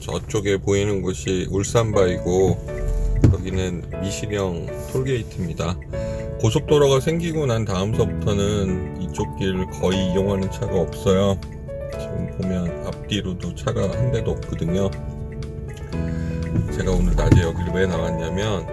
저쪽에 보이는 곳이 울산바이고 여기는 미신령 톨게이트입니다. 고속도로가 생기고 난 다음서부터는 이쪽 길 거의 이용하는 차가 없어요. 지금 보면 앞뒤로도 차가 한 대도 없거든요. 제가 오늘 낮에 여기를 왜 나왔냐면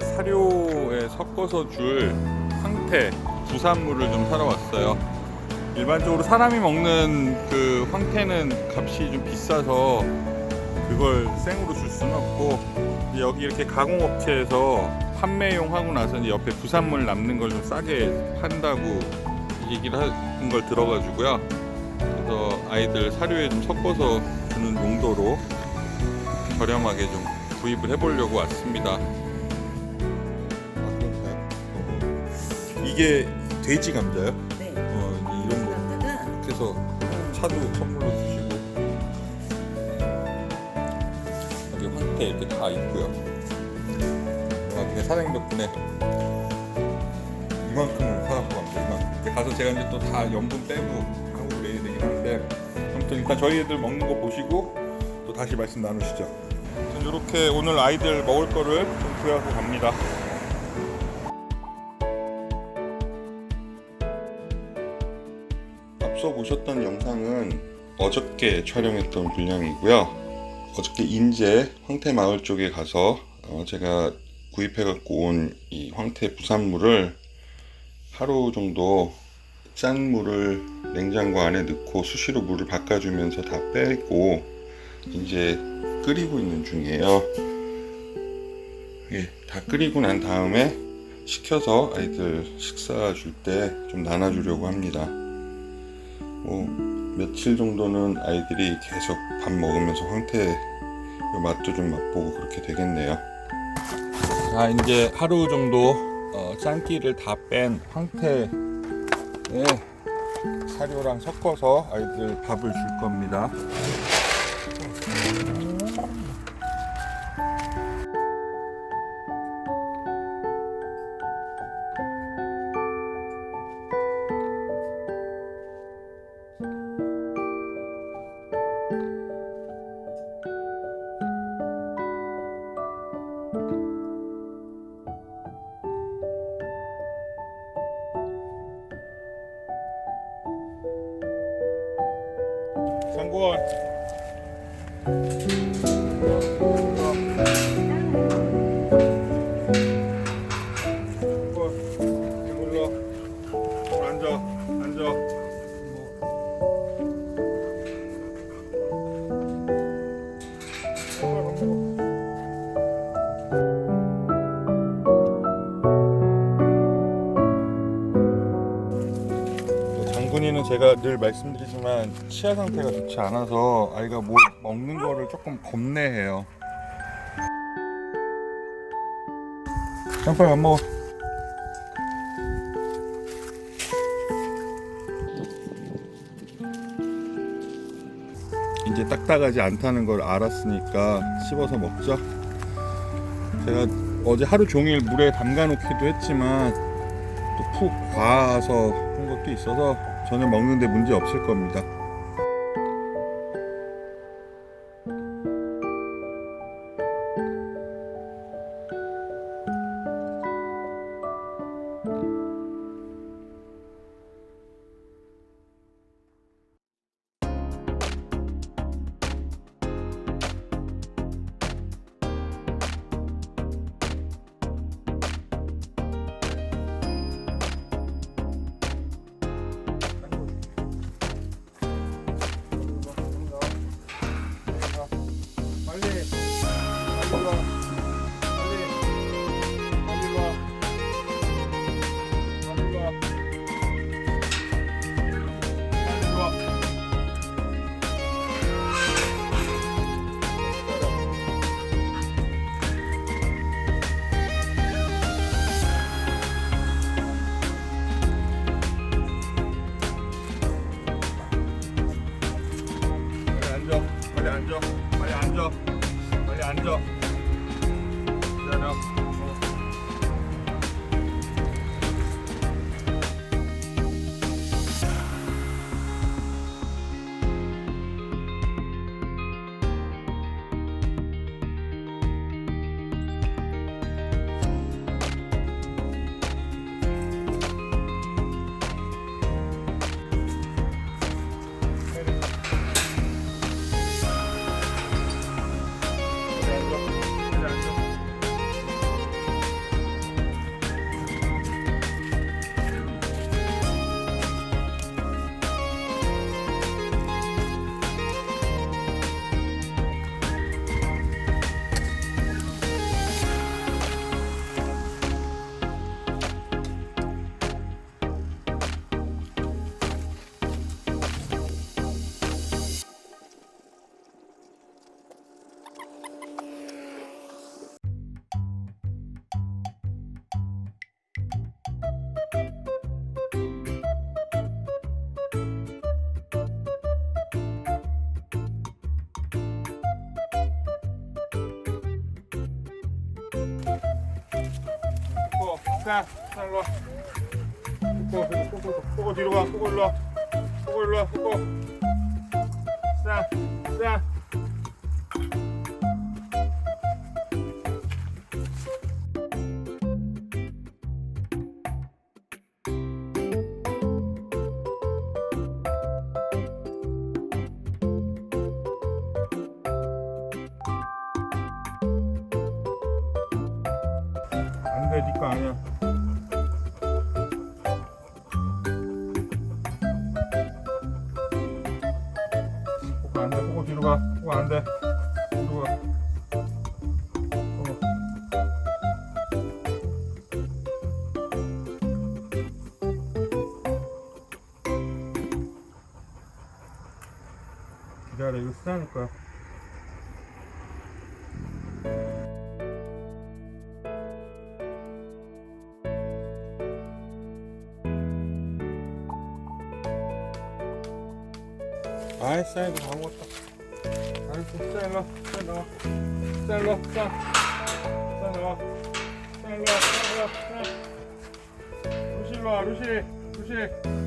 사료에 섞어서 줄 황태 부산물을 좀 사러 왔어요. 일반적으로 사람이 먹는 그 황태는 값이 좀 비싸서 그걸 생으로 줄 수는 없고 여기 이렇게 가공업체에서 판매용 하고 나서 이제 옆에 부산물 남는 걸 좀 싸게 판다고 얘기를 하는 걸 들어가지고요. 그래서 아이들 사료에 좀 섞어서 주는 용도로 저렴하게 좀 구입을 해보려고 왔습니다. 이게 돼지 감자요? 해서 차도 선물로 주시고 여기 황태 이렇게 다 있고요. 나중에 사장님 덕분에 이만큼을 사갖고 갑니다. 이만큼. 가서 제가 이제 또다 염분 빼고 하고 그래야 되긴 한데 아무튼 일단 저희 애들 먹는 거 보시고 또 다시 말씀 나누시죠. 전 이렇게 오늘 아이들 먹을 거를 좀 구해서 갑니다. 보셨던 영상은 어저께 촬영했던 분량이고요. 어저께 인제 황태마을 쪽에 가서 어, 제가 구입해 갖고 온 이 황태 부산물을 하루 정도 짠 물을 냉장고 안에 넣고 수시로 물을 바꿔주면서 다 빼고 이제 끓이고 있는 중이에요. 예, 다 끓이고 난 다음에 식혀서 아이들 식사 줄 때 좀 나눠주려고 합니다. 뭐 며칠 정도는 아이들이 계속 밥 먹으면서 황태 요 맛도 좀 맛보고 그렇게 되겠네요. 자 이제 하루 정도 어, 짠기를 다 뺀 황태에 사료랑 섞어서 아이들 밥을 줄 겁니다. 상 장군이는 제가 늘 말씀드리지만 치아 상태가 좋지 않아서 아이가 뭐 먹는 거를 조금 겁내해요. 장빨 안 먹어. 이제 딱딱하지 않다는 걸 알았으니까 씹어서 먹죠. 제가 어제 하루 종일 물에 담가 놓기도 했지만 또 푹 과서 한 것도 있어서 전혀 먹는데 문제 없을 겁니다. 자, 자, 일로 와. 꼬꼬, 꼬꼬, 꼬꼬 뒤로 가. 꼬꼬 일로 와. 꼬꼬 일로 와. 꼬꼬. 자, 자. 안 돼, 니거 아니야. 돼. 뒤로 가. 어. 기다려, 이거 쓰라닐 거야. 아이 사이드 다 먹었다 자 일로 자 나와 자 일로 자 자, 나와 자 일로 자 일로 자 루시 일로 와 루시 루시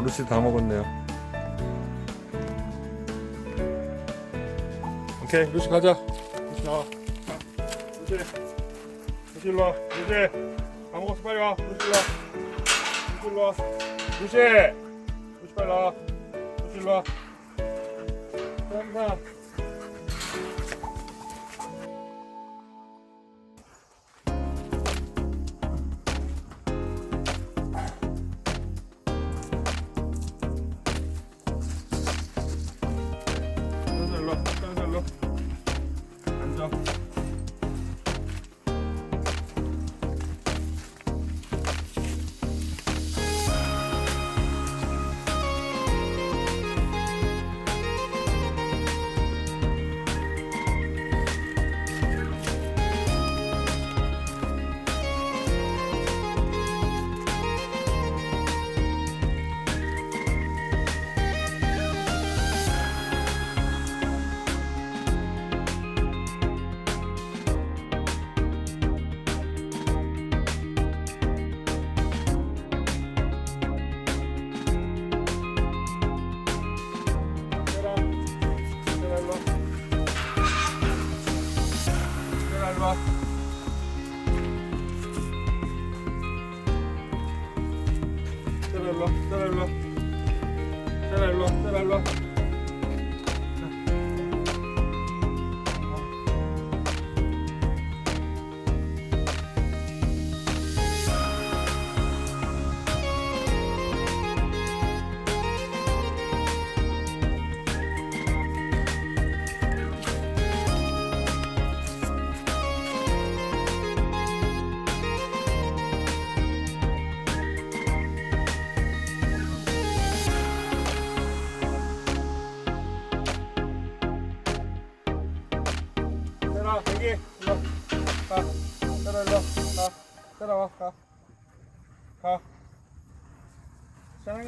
어 루시 다 먹었네요. 오케이 루시 가자. 루시 나와. 자, 루시. 루시 일로 와. 루시. 다 먹었어 빨리 와. 루시 일로 와. 루시 일로 와. 루시. 루시 빨리 나와. 루시 일로 와. 자, 자, 때라 일로 와 때라 일 때라와 가가 사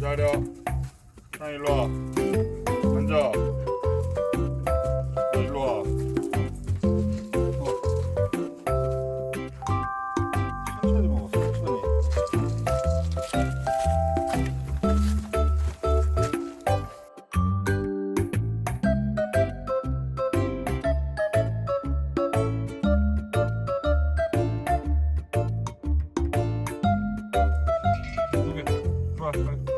기다려. 형 일로 와. 앉아. 일로 와. 천천히 먹어, 천천히. 두 개. 좋아, 빨리.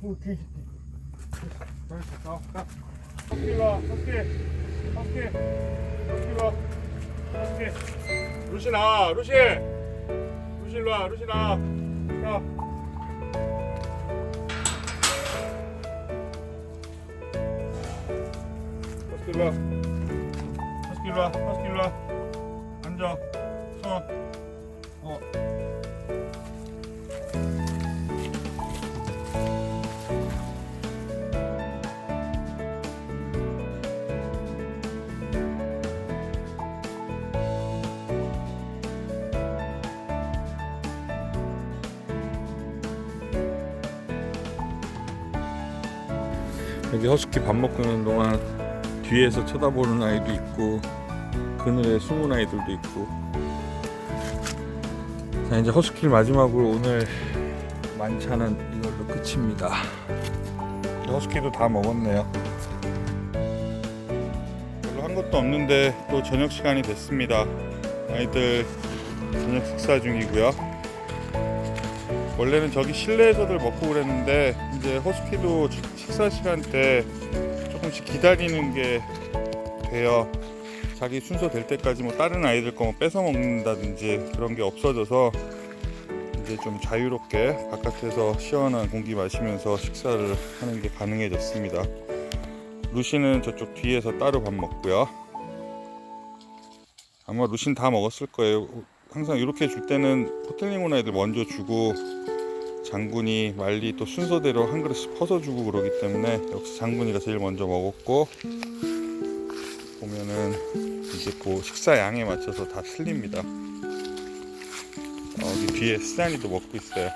오케이. 잘했어. 가, 가. 허스키 와, 허스키. 허스키. 허스키 와. 허스키. 루시 나와, 루시. 루시 일로 와, 루시 나와. 가. 허스키 일로 와. 허스키 일로 와, 허스키 일로 와. 앉아. 손. 어. 여기 허스키 밥 먹고 있는 동안 뒤에서 쳐다보는 아이도 있고 그늘에 숨은 아이들도 있고. 자 이제 허스키를 마지막으로 오늘 만찬은 이걸로 끝입니다. 허스키도 다 먹었네요. 별로 한 것도 없는데 또 저녁 시간이 됐습니다. 아이들 저녁 식사 중이고요. 원래는 저기 실내에서들 먹고 그랬는데 이제 허스키도 지- 식사 시간 때 조금씩 기다리는 게 돼요. 자기 순서 될 때까지 뭐 다른 아이들 거 뭐 뺏어 먹는다든지 그런 게 없어져서 이제 좀 자유롭게 바깥에서 시원한 공기 마시면서 식사를 하는 게 가능해졌습니다. 루시는 저쪽 뒤에서 따로 밥 먹고요. 아마 루시는 다 먹었을 거예요. 항상 이렇게 줄 때는 호텔링 온 아이들 먼저 주고 장군이 말리 또 순서대로 한 그릇씩 퍼서 주고 그러기 때문에 역시 장군이가 제일 먼저 먹었고 보면은 이제 그 식사 양에 맞춰서 다 틀립니다. 어, 여기 뒤에 스산이도 먹고 있어요.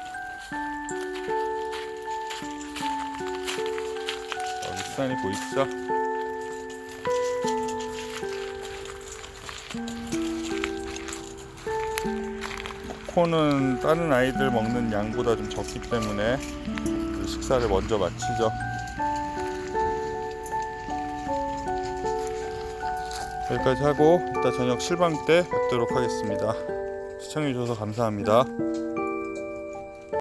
여기 스산이 보이시죠? 코는 다른 아이들 먹는 양보다 좀 적기 때문에 그 식사를 먼저 마치죠. 여기까지 하고 이따 저녁 실방 때 뵙도록 하겠습니다. 시청해주셔서 감사합니다.